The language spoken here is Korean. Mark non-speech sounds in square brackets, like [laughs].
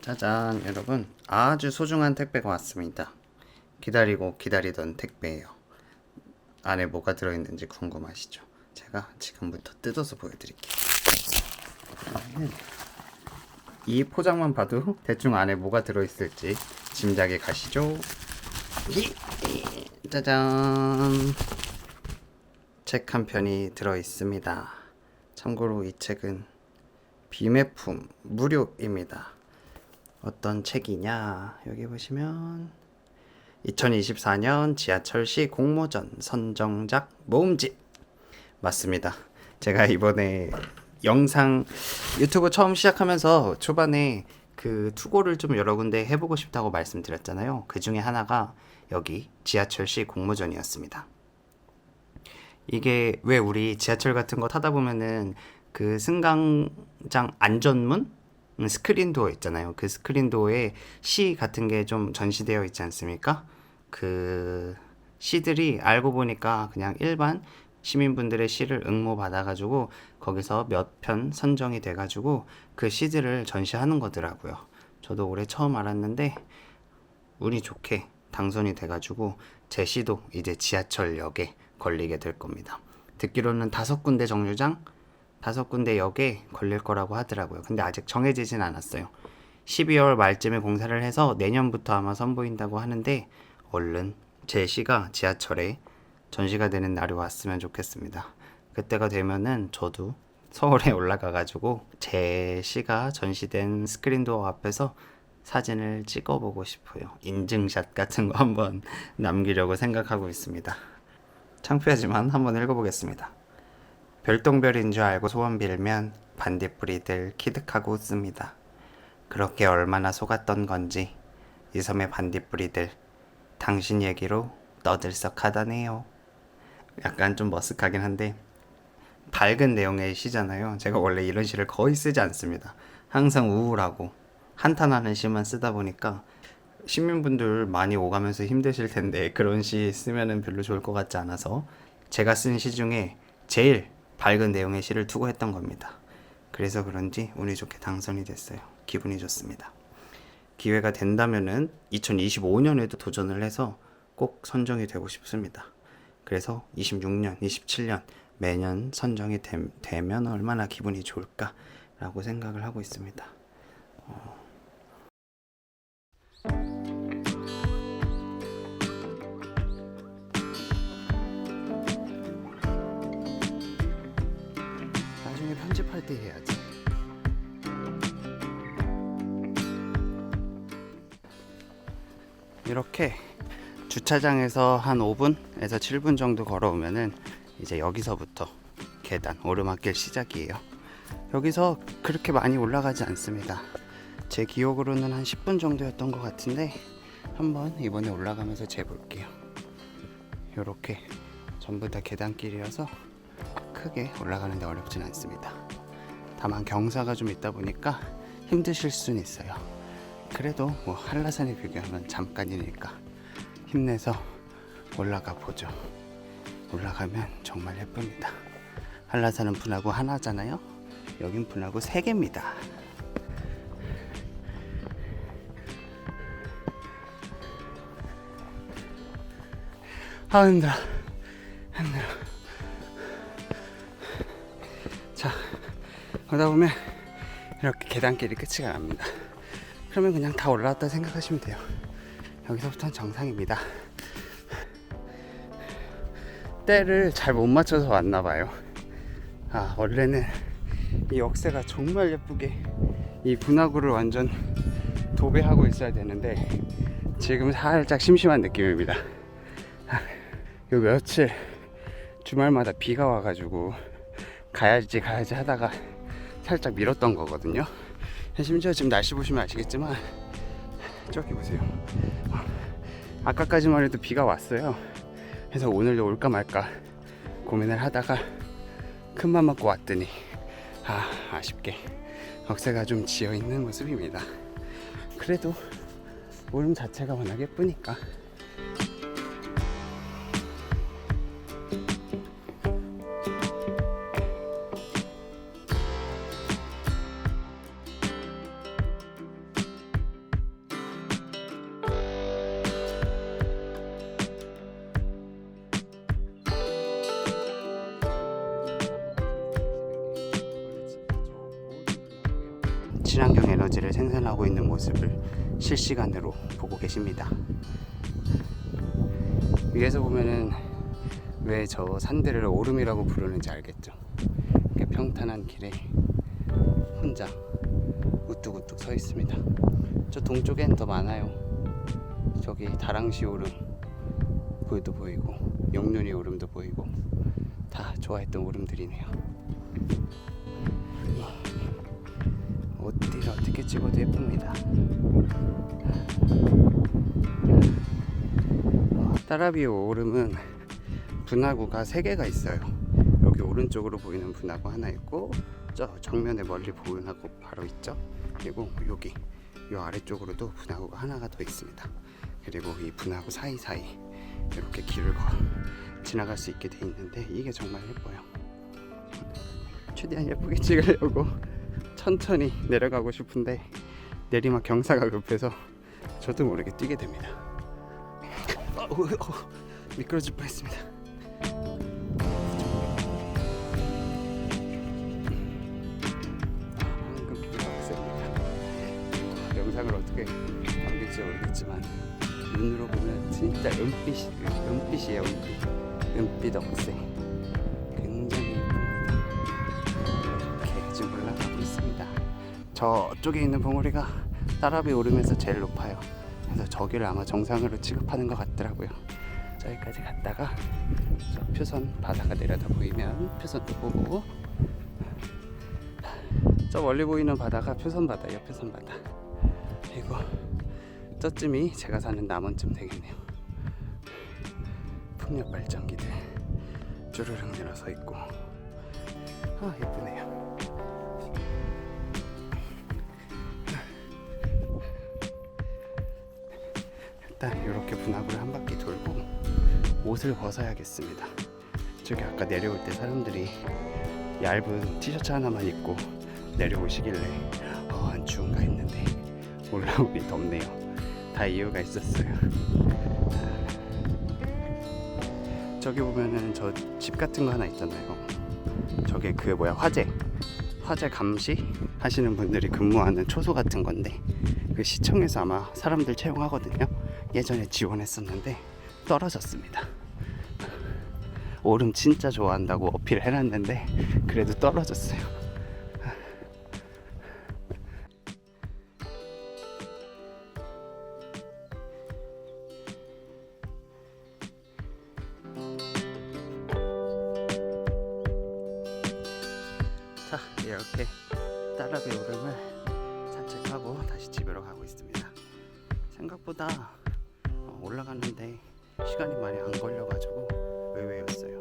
짜잔 여러분. 아주 소중한 택배가 왔습니다. 기다리고 기다리던 택배예요. 안에 뭐가 들어있는지 궁금하시죠? 제가 지금부터 뜯어서 보여드릴게요. 이 포장만 봐도 대충 안에 뭐가 들어있을지 짐작이 가시죠. 이- 이- 짜잔. 책 한 편이 들어있습니다. 참고로 이 책은 비매품 무료입니다. 어떤 책이냐? 여기 보시면 2024년 지하철시 공모전 선정작 모음집 맞습니다. 제가 이번에 영상 유튜브 처음 시작하면서 초반에 그 투고를 좀 여러 군데 해보고 싶다고 말씀드렸잖아요. 그 중에 하나가 여기 지하철시 공모전이었습니다. 이게 왜 우리 지하철 같은 거 타다 보면은 그 승강장 안전문 음, 스크린 도어 있잖아요. 그 스크린 도어에 시 같은 게 좀 전시되어 있지 않습니까? 그 시들이 알고 보니까 그냥 일반 시민분들의 시를 응모 받아가지고 거기서 몇 편 선정이 돼가지고 그 시들을 전시하는 거더라고요. 저도 올해 처음 알았는데 운이 좋게 당선이 돼가지고 제 시도 이제 지하철역에 걸리게 될 겁니다. 듣기로는 다섯 군데 정류장, 다섯 군데 역에 걸릴 거라고 하더라고요. 근데 아직 정해지진 않았어요. 12월 말쯤에 공사를 해서 내년부터 아마 선보인다고 하는데 얼른 제 시가 지하철에 전시가 되는 날이 왔으면 좋겠습니다. 그때가 되면은 저도 서울에 [laughs] 올라가 가지고 제 시가 전시된 스크린도어 앞에서 사진을 찍어보고 싶어요. 인증샷 같은 거 한번 [laughs] 남기려고 생각하고 있습니다. 창피하지만 한번 읽어보겠습니다. 별똥별인 줄 알고 소원 빌면 반딧불이들 키득하고 웃습니다. 그렇게 얼마나 속았던 건지 이 섬의 반딧불이들 당신 얘기로 떠들썩하다네요. 약간 좀 머쓱하긴 한데 밝은 내용의 시잖아요. 제가 원래 이런 시를 거의 쓰지 않습니다. 항상 우울하고 한탄하는 시만 쓰다 보니까 시민분들 많이 오가면서 힘드실 텐데 그런 시 쓰면은 별로 좋을 것 같지 않아서 제가 쓴 시 중에 제일 밝은 내용의 시를 투고했던 겁니다. 그래서 그런지 운이 좋게 당선이 됐어요. 기분이 좋습니다. 기회가 된다면은 2025년에도 도전을 해서 꼭 선정이 되고 싶습니다. 그래서 26년, 27년 매년 선정이 됨- 되면 얼마나 기분이 좋을까라고 생각을 하고 있습니다. 나 해야지. 이렇게 주차장에서 한 5분에서 7분 정도 걸어오면은 이제 여기서부터 계단 오르막길 시작이에요. 여기서 그렇게 많이 올라가지 않습니다. 제 기억으로는 한 10분 정도였던 것 같은데 한번 이번에 올라가면서 재볼게요. 이렇게 전부 다 계단길이어서 크게 올라가는데 어렵진 않습니다. 다만 경사가 좀 있다 보니까 힘드실 수는 있어요. 그래도 뭐 한라산에 비교하면 잠깐이니까 힘내서 올라가 보죠. 올라가면 정말 예쁩니다. 한라산은 분하고 하나잖아요. 여긴 분하고 세 개입니다. 아 힘들어 그러다 보면 이렇게 계단길이 끝이 납니다. 그러면 그냥 다 올라왔다 생각하시면 돼요. 여기서부터는 정상입니다. 때를 잘 못 맞춰서 왔나 봐요. 아 원래는 이 역세가 정말 예쁘게 이 분화구를 완전 도배하고 있어야 되는데 지금 살짝 심심한 느낌입니다. 요 며칠 주말마다 비가 와가지고 가야지 가야지 하다가 살짝 미뤘던 거거든요. 심지어 지금 날씨 보시면 아시겠지만 저기 보세요. 아까까지만 해도 비가 왔어요. 그래서 오늘도 올까 말까 고민을 하다가 큰 맘 먹고 왔더니 아 아쉽게 억새가 좀 지어 있는 모습입니다. 그래도 모름 자체가 워낙 예쁘니까 친환경 에너지를 생산하고 있는 모습을 실시간으로 보고 계십니다. 위에서 보면은 왜 저 산들을 오름이라고 부르는지 알겠죠? 평탄한 길에 혼자 우뚝우뚝 서 있습니다. 저 동쪽엔 더 많아요. 저기 다랑시 오름 보도 보이고 영륜이 오름도 보이고 다 좋아했던 오름들이네요. 어디를 어떻게 찍어도 예쁩니다. 어, 따라비 오름은 분화구가 세 개가 있어요. 여기 오른쪽으로 보이는 분화구 하나 있고 저 정면에 멀리 분화구 바로 있죠. 그리고 여기 이 아래쪽으로도 분화구가 하나가 더 있습니다. 그리고 이 분화구 사이사이 이렇게 길을 거 지나갈 수 있게 돼 있는데 이게 정말 예뻐요. 최대한 예쁘게 찍으려고 천천히 내려가고 싶은데 내리막 경사가 급해서 저도 모르게 뛰게 됩니다. 어, 어, 어, 미끄러질 뻔했습니다. 영상을 어떻게 담길지 모르겠지만 눈으로 보면 진짜 은빛이 은빛이에요 은빛 은빛 억새 저쪽에 있는 봉우리가 따라비 오르면서 제일 높아요 그래서 저기를 아마 정상으로 취급하는 것 같더라고요 저기까지 갔다가 저 표선 바다가 내려다 보이면 표선도 보고 저 멀리 보이는 바다가 표선 바다예요 표선 바다 그리고 저쯤이 제가 사는 남원쯤 되겠네요. 풍력 발전기들 쭈르륵 늘어서 있고 아 예쁘네요. 일단 이렇게 분화구를 한 바퀴 돌고 옷을 벗어야겠습니다. 저기 아까 내려올 때 사람들이 얇은 티셔츠 하나만 입고 내려오시길래 어, 안 추운가 했는데 올라오니 덥네요. 다 이유가 있었어요. 저기 보면은 저 집 같은 거 하나 있잖아요. 저게 그 뭐야 화재 화재 감시 하시는 분들이 근무하는 초소 같은 건데 그 시청에서 아마 사람들 채용하거든요. 예전에 지원했었는데 떨어졌습니다. 오름 진짜 좋아한다고 어필 해놨는데 그래도 떨어졌어요. 자 이렇게 따라비 오름을 산책하고 다시 집으로 가고 있습니다 생각보다 어, 올라가는데 시간이 많이 안 걸려가지고 의외였어요